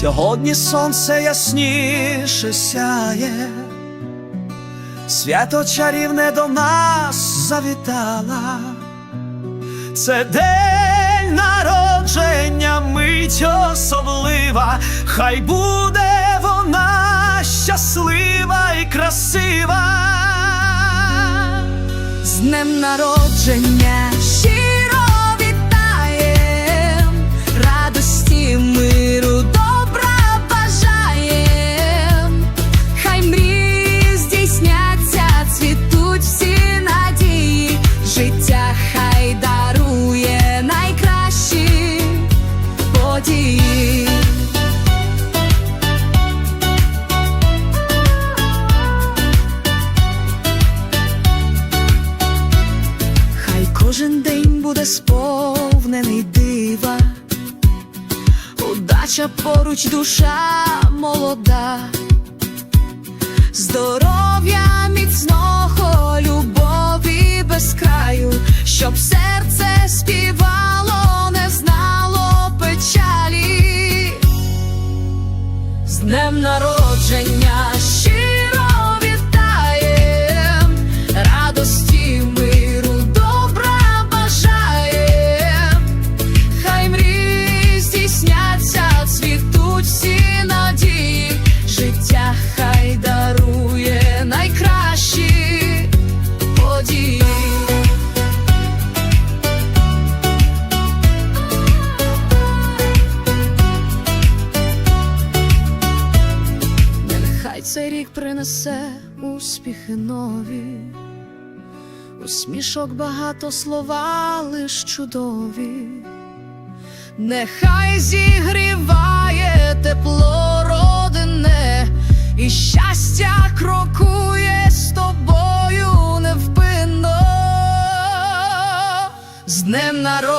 Сьогодні сонце ясніше сяє, свято чарівне до нас завітала. Це день народження, мить особлива, хай буде вона щаслива і красива. З днем народження хай дарує найкращі події. Хай кожен день буде сповнений дива, удача поруч душа молода, здоров'я міцного, щоб серце співало, не знало печалі. З днем народження рік принесе успіхи нові, усмішок багато слова лиш чудові, нехай зігріває тепло родине, і щастя крокує з тобою невпинно, з днем народження.